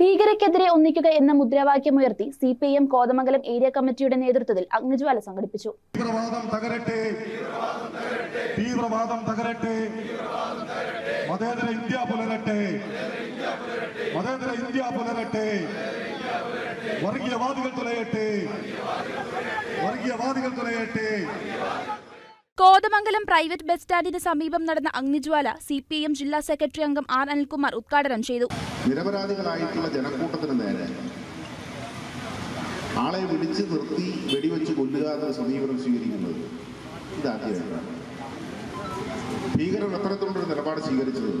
ഭീകരയ്ക്കെതിരെ ഒന്നിക്കുക എന്ന മുദ്രാവാക്യമുയർത്തി C P M Kothamangalam area കമ്മിറ്റിയുടെ നേതൃത്വത്തിൽ അഗ്നിജ്വാല സംഘടിപ്പിച്ചു. തീവ്രവാദം തകരട്ടെ. തീവ്രവാദം തകരട്ടെ. മതേതര ഇന്ത്യ പുലരട്ടെ. മതേതര ഇന്ത്യ പുലരട്ടെ. വർഗീയവാദികൾ തുലയട്ടെ. വർഗീയവാദികൾ തുലയട്ടെ. കോതമംഗലം പ്രൈവറ്റ് ബസ് സ്റ്റാൻഡിന് സമീപം നടന്ന അഗ്നിജ്വാല സി പി എം ജില്ലാ സെക്രട്ടറി അംഗം ആർ അനിൽകുമാർ ഉദ്ഘാടനം ചെയ്തു. നിരപരാധികളായിട്ടുള്ള ജനക്കൂട്ടത്തിന് നേരെ ആളെ വിളിച്ച് നിർത്തി വെടിവെച്ച് കൊല്ലുക എന്ന സമീപനം സ്വീകരിക്കുന്നത് ഇതാദ്യമായിട്ടാണ് ഭീകരർ അത്തരത്തിലുള്ളൊരു നിലപാട് സ്വീകരിച്ചത്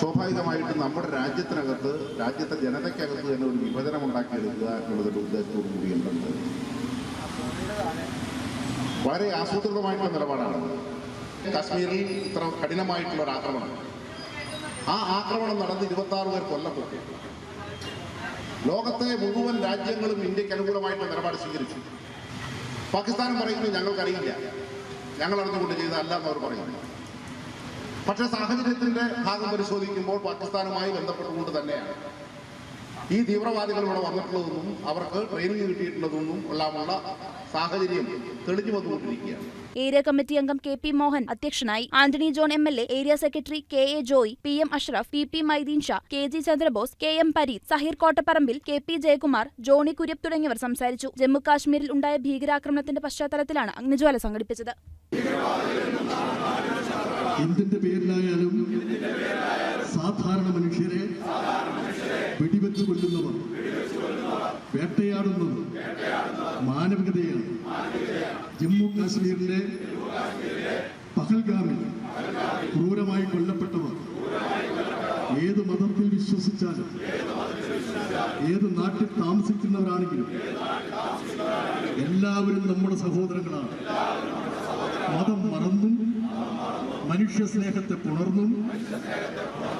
സ്വാഭാവികമായിട്ടും നമ്മുടെ രാജ്യത്തിനകത്ത് രാജ്യത്തെ ജനതയ്ക്കകത്ത് തന്നെ ഒരു വിഭജനം ഉണ്ടാക്കിയെടുക്കുക എന്നുള്ളതിന്റെ ഉദ്ദേശത്തോടു കൂടിയുണ്ട് വളരെ ആസൂത്രിതമായിട്ടുള്ള നിലപാടാണ്. കാശ്മീരിൽ ഇത്ര കഠിനമായിട്ടുള്ള ഒരു ആക്രമണം. ആ ആക്രമണം നടന്ന് ഇരുപത്തി ആറ് പേർ കൊല്ലപ്പെട്ടു. ലോകത്തെ മുഴുവൻ രാജ്യങ്ങളും ഇന്ത്യയ്ക്ക് അനുകൂലമായിട്ടുള്ള നിലപാട് സ്വീകരിച്ചു. പാകിസ്ഥാനും പറയുന്നു ഞങ്ങൾക്കറിയില്ല. ഞങ്ങൾ അറിഞ്ഞുകൊണ്ട് ചെയ്തതല്ല എന്നവർ പറയുന്നു. പക്ഷേ സാഹചര്യത്തിന്റെ ഭാഗം പരിശോധിക്കുമ്പോൾ പാകിസ്ഥാനുമായി ബന്ധപ്പെട്ടുകൊണ്ട് തന്നെയാണ്. ഈ തീവ്രവാദികൾ ഇവിടെ വന്നിട്ടുള്ളതെന്നും അവർക്ക് ട്രെയിനിങ് കിട്ടിയിട്ടുള്ളതെന്നും എല്ലാമുള്ള സാഹചര്യം തെളിഞ്ഞു വന്നുകൊണ്ടിരിക്കുകയാണ്. ഏരിയ കമ്മിറ്റി അംഗം കെ പി മോഹൻ അധ്യക്ഷനായി Antony John M L A area secretary K A Joy P M Ashraf P P Maideen Sha K G Chandrabose K M Pareeth Saheer Kottapparambil K P Jayakumar Johny Kuriappu തുടങ്ങിയവർ സംസാരിച്ചു. ജമ്മു കാശ്മീരിൽ ഉണ്ടായ ഭീകരാക്രമണത്തിന്റെ പശ്ചാത്തലത്തിലാണ് അഗ്നിജ്വാല സംഘടിപ്പിച്ചത്. എന്തിന്റെ പേരിലായാലും സാധാരണ മനുഷ്യരെ വെടിവെച്ച് കൊല്ലുന്നവർ വേട്ടയാടുന്നത് മാനവികതയാണ്. ജമ്മു കാശ്മീരിലെ പഹൽഗാമിൽ ക്രൂരമായി കൊല്ലപ്പെട്ടവർ ഏത് മതത്തിൽ വിശ്വസിച്ചാലും ഏത് നാട്ടിൽ താമസിക്കുന്നവരാണെങ്കിലും എല്ലാവരും നമ്മുടെ സഹോദരങ്ങളാണ്. മതം മറന്നും മനുഷ്യ സ്നേഹത്തെ പുണർന്നും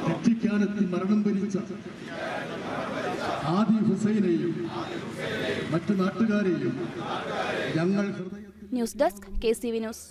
രക്ഷിക്കാനെത്തി മരണം ഭരിച്ച ആദി ഹുസൈനെയും മറ്റു നാട്ടുകാരെയും ഞങ്ങൾ news desk K C V news